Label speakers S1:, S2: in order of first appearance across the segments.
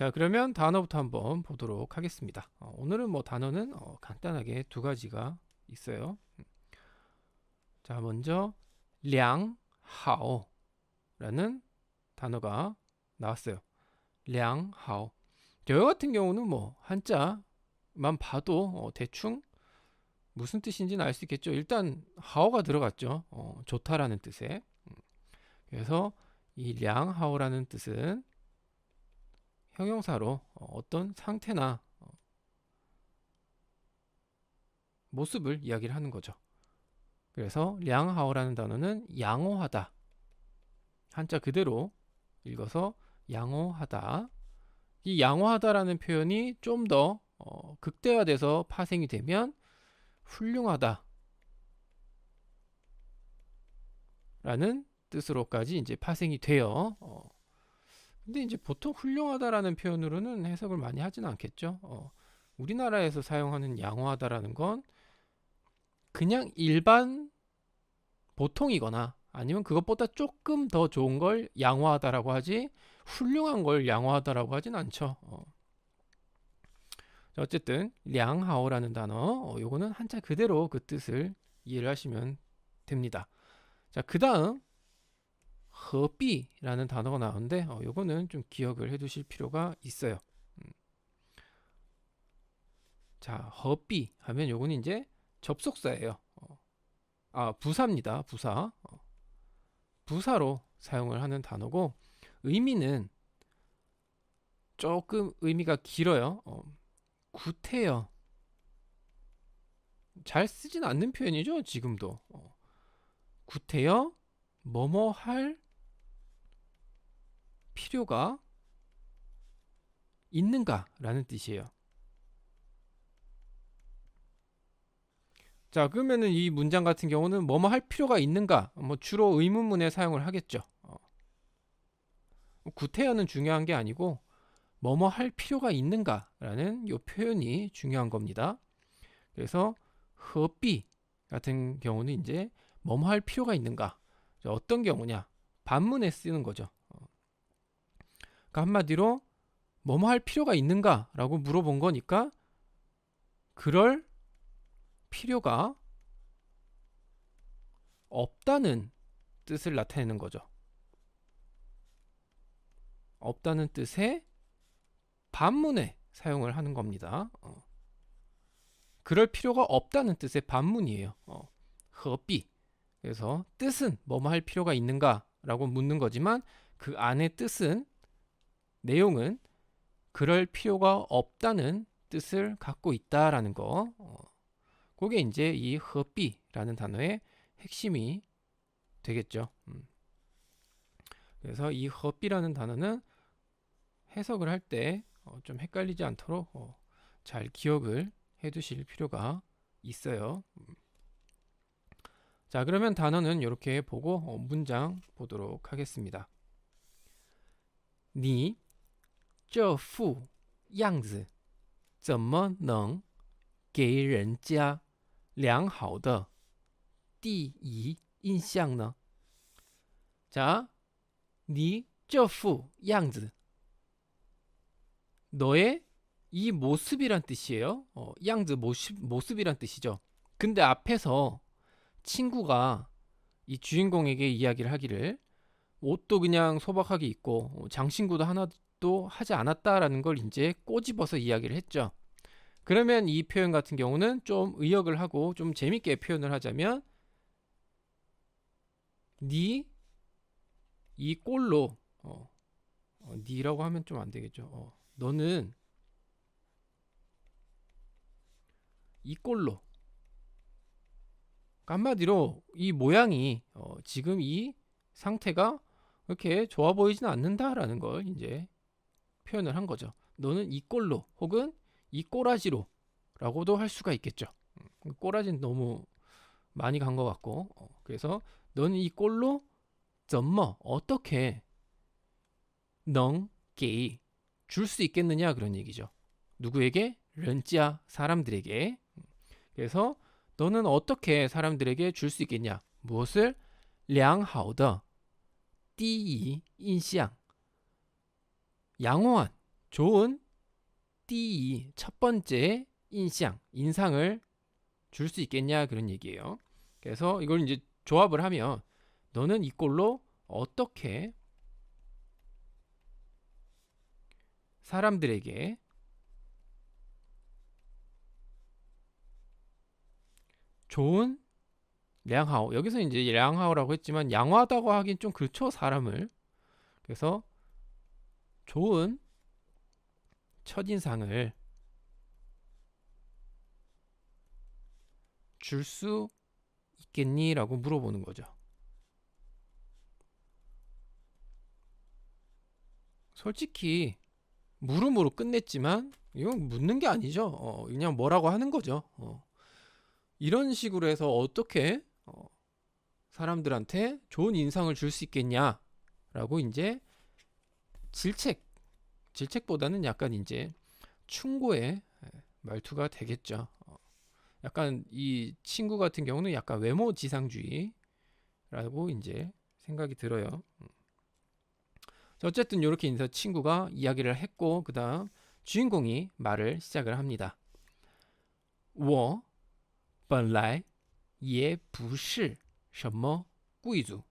S1: 자, 그러면 단어부터 한번 보도록 하겠습니다. 어, 오늘은 뭐 단어는 어, 간단하게 두 가지가 있어요. 음. 자, 먼저 량하오 라는 단어가 나왔어요. 량하오. 저 같은 경우는 뭐 한자만 봐도 어, 대충 무슨 뜻인지는 알 수 있겠죠. 일단 하오가 들어갔죠. 어, 좋다라는 뜻에. 음. 그래서 이 량하오라는 뜻은 형용사로 어, 어떤 상태나 어, 모습을 이야기를 하는 거죠. 그래서 량하오라는 단어는 양호하다. 한자 그대로 읽어서 양호하다. 이 양호하다라는 표현이 좀더 어, 극대화돼서 파생이 되면 훌륭하다. 라는 뜻으로까지 이제 파생이 돼요. 어. 근데 이제 보통 훌륭하다라는 표현으로는 해석을 많이 하지는 않겠죠. 어. 우리나라에서 사용하는 양호하다라는 건 그냥 일반 보통이거나 아니면 그것보다 조금 더 좋은 걸 양호하다라고 하지 훌륭한 걸 양호하다라고 하진 않죠. 어. 자, 어쨌든 량하오라는 단어 어, 요거는 한자 그대로 그 뜻을 이해를 하시면 됩니다. 자, 그 다음 허비라는 단어가 나오는데 어, 요거는 좀 기억을 해 두실 필요가 있어요. 음. 자, 허비 하면 요거는 이제 접속사예요. 어. 아, 부사입니다. 부사. 어. 부사로 사용을 하는 단어고 의미는 조금 의미가 길어요. 어, 구태여. 잘 쓰진 않는 표현이죠, 지금도. 어, 구태여, 뭐뭐 할 필요가 있는가라는 뜻이에요. 자, 그러면은 이 문장 같은 경우는 뭐뭐 할 필요가 있는가? 뭐 주로 의문문에 사용을 하겠죠. 어. 구태여는 중요한 게 아니고 뭐뭐 할 필요가 있는가라는 이 표현이 중요한 겁니다. 그래서 허비 같은 경우는 이제 뭐뭐 할 필요가 있는가? 어떤 경우냐? 반문에 쓰는 거죠. 어. 그러니까 한마디로 뭐뭐 할 필요가 있는가라고 물어본 거니까 그럴 필요가 없다는 뜻을 나타내는 거죠. 없다는 뜻의 반문에 사용을 하는 겁니다. 어. 그럴 필요가 없다는 뜻의 반문이에요. 어. 허비. 그래서 뜻은 뭐뭐 할 필요가 있는가라고 묻는 거지만 그 안의 뜻은 내용은 그럴 필요가 없다는 뜻을 갖고 있다라는 거. 어. 그게 이제 이 허비라는 단어의 핵심이 되겠죠. 음. 그래서 이 허비라는 단어는 해석을 할때 어, 좀 헷갈리지 않도록 어, 잘 기억을 해 두실 필요가 있어요. 음. 자, 그러면 단어는 이렇게 보고 어, 문장 보도록 하겠습니다. 你这副样子怎么能给人家良好的第一印象呢？ 자, 你这副样子 너의 이 모습이란 뜻이에요. 어, 양즈 모습, 모습이란 뜻이죠. 근데 앞에서 친구가 이 주인공에게 이야기를 하기를 옷도 그냥 소박하게 입고 어, 장신구도 하나 도 하지 않았다라는 걸 이제 꼬집어서 이야기를 했죠. 그러면 이 표현 같은 경우는 좀 의역을 하고 좀 재밌게 표현을 하자면 니 이 꼴로 어, 어, 니라고 하면 좀 안 되겠죠. 어. 너는 이 꼴로 한마디로 이 모양이 어, 지금 이 상태가 그렇게 좋아 보이지는 않는다라는 걸 이제 표현을 한 거죠. 너는 이 꼴로 혹은 이 꼬라지로 라고도 할 수가 있겠죠. 음, 꼬라지는 너무 많이 간 것 같고 어, 그래서 너는 이 꼴로 점머 어떻게 넝게이 줄수 있겠느냐 그런 얘기죠. 누구에게? 런지아 사람들에게. 음, 그래서 너는 어떻게 사람들에게 줄 수 있겠냐? 무엇을? 량하우더 띠이 인시앙 호한 좋은 띠이 첫 번째 인상 인상을 줄 수 있겠냐 그런 얘기예요. 그래서 이걸 이제 조합을 하면 너는 이 꼴로 어떻게 사람들에게 좋은 량하오 여기서 이제 량하오라고 했지만 양화하다고 하긴 좀 그렇죠 사람을 그래서 좋은 첫인상을 줄 수 있겠니? 라고 물어보는 거죠. 솔직히 물음으로 끝냈지만 이건 묻는 게 아니죠. 어, 그냥 뭐라고 하는 거죠. 어. 이런 식으로 해서 어떻게 어, 사람들한테 좋은 인상을 줄 수 있겠냐라고 이제 질책 질책보다는 약간 이제 충고의 말투가 되겠죠. 어, 약간 이 친구 같은 경우는 약간 외모 지상주의라고 이제 생각이 들어요. 음. 자, 어쨌든 이렇게 인사 친구가 이야기를 했고 그다음 주인공이 말을 시작을 합니다. 我本来也不是什么贵族.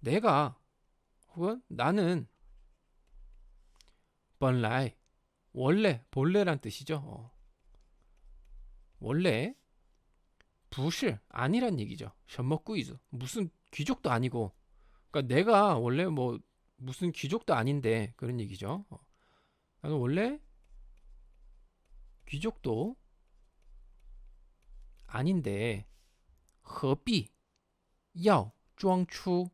S1: 내가 혹은 나는 本来 원래 본래란 뜻이죠. 어. 원래 不是 아니란 얘기죠. 什么贵族 무슨 귀족도 아니고 그러니까 내가 원래 뭐 무슨 귀족도 아닌데 그런 얘기죠. 어. 나는 원래 귀족도 아닌데 何必要装出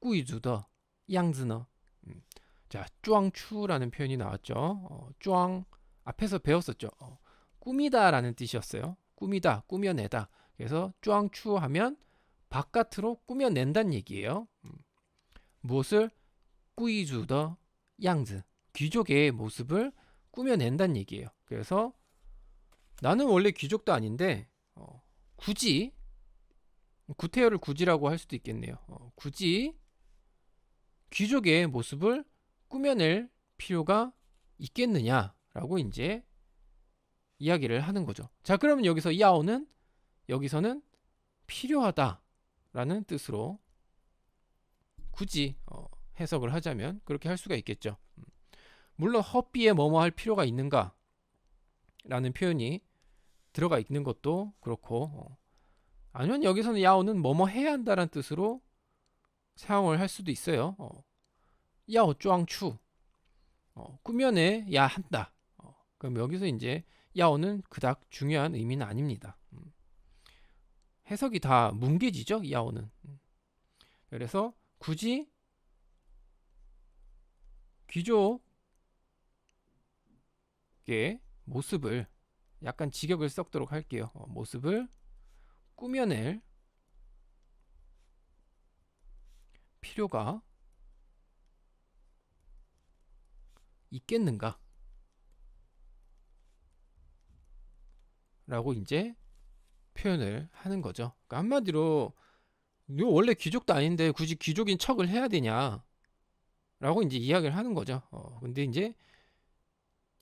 S1: 贵族的 양즈너. 음. 자, 쭈앙추라는 표현이 나왔죠. 어, 쭈앙 앞에서 배웠었죠. 어, 꾸미다라는 뜻이었어요. 꾸미다, 꾸며내다. 그래서 쭈앙추 하면 바깥으로 꾸며낸다는 얘기예요. 음. 무엇을 꾸이주더 양즈 귀족의 모습을 꾸며낸다는 얘기예요. 그래서 나는 원래 귀족도 아닌데 어, 굳이 구태여를 굳이라고 할 수도 있겠네요. 어, 굳이 귀족의 모습을 꾸며낼 필요가 있겠느냐라고 이제 이야기를 하는 거죠. 자, 그러면 여기서 야오는 여기서는 필요하다라는 뜻으로 굳이 어, 해석을 하자면 그렇게 할 수가 있겠죠. 음. 물론 허비에 뭐뭐 할 필요가 있는가 라는 표현이 들어가 있는 것도 그렇고 어. 아니면 여기서는 야오는 뭐뭐 해야 한다는 뜻으로 사용을 할 수도 있어요. 어. 야오 쫑추 어, 꾸며내 야 한다. 어, 그럼 여기서 이제 야오는 그닥 중요한 의미는 아닙니다. 음. 해석이 다 뭉개지죠, 야오는. 음. 그래서 굳이 귀족의 모습을 약간 직역을 섞도록 할게요. 어, 모습을 꾸며낼 필요가 있겠는가? 라고 이제 표현을 하는 거죠. 그러니까 한마디로 너 원래 귀족도 아닌데 굳이 귀족인 척을 해야 되냐? 라고 이제 이야기를 하는 거죠. 어, 근데 이제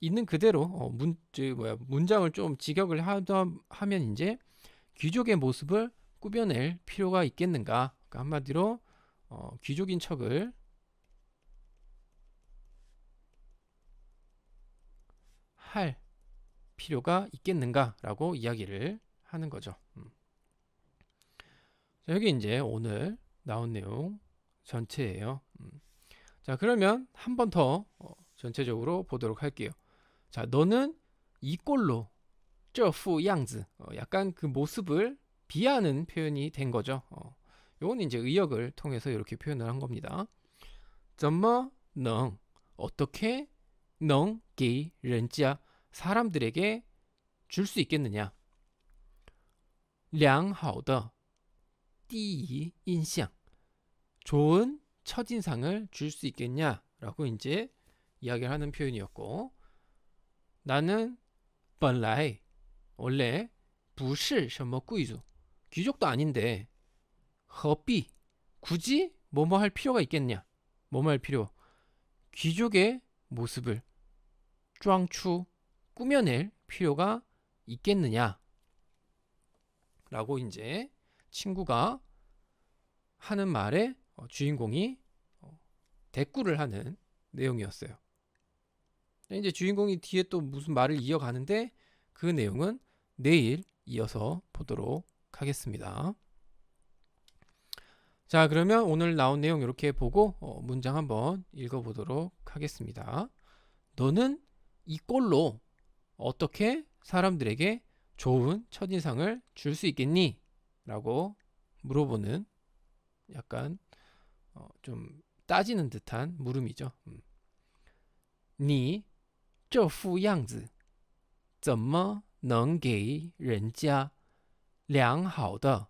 S1: 있는 그대로 어, 문, 저, 뭐야, 문장을 좀 직역을 하다 하면 이제 귀족의 모습을 꾸며낼 필요가 있겠는가? 그러니까 한마디로 어, 귀족인 척을 할 필요가 있겠는가라고 이야기를 하는 거죠. 음. 자, 여기 이제 오늘 나온 내용 전체예요. 음. 자, 그러면 한 번더 어, 전체적으로 보도록 할게요. 자, 너는 이 꼴로 这副 양즈 어, 약간 그 모습을 비하하는 표현이 된 거죠. 어, 요건 이제 의역을 통해서 이렇게 표현을 한 겁니다. 怎么能 어떻게 能给人家 사람들에게 줄 수 있겠느냐? 良好的第一印象 좋은 첫인상을 줄 수 있겠냐라고 이제 이야기를 하는 표현이었고 나는 本来 원래 不是什么贵族 귀족도 아닌데 허비 굳이 뭐뭐 할 필요가 있겠냐? 뭐뭐 할 필요? 귀족의 모습을 쫑추 꾸며낼 필요가 있겠느냐? 라고 이제 친구가 하는 말에 어, 주인공이 어, 대꾸를 하는 내용이었어요. 이제 주인공이 뒤에 또 무슨 말을 이어가는데 그 내용은 내일 이어서 보도록 하겠습니다. 자, 그러면 오늘 나온 내용 이렇게 보고 어, 문장 한번 읽어보도록 하겠습니다. 너는 이 꼴로 어떻게 사람들에게 좋은 첫인상을 줄 수 있겠니? 라고 물어보는 약간 어, 좀 따지는 듯한 물음이죠. 음. 你这副样子怎么能给人家良好的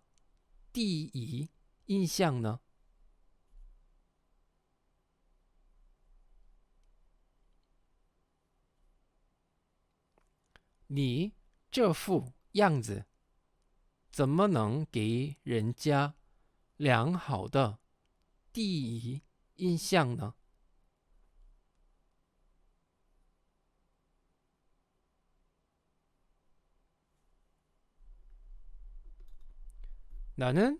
S1: 第一 印象呢？你这副样子怎么能给人家良好的第一印象呢？나는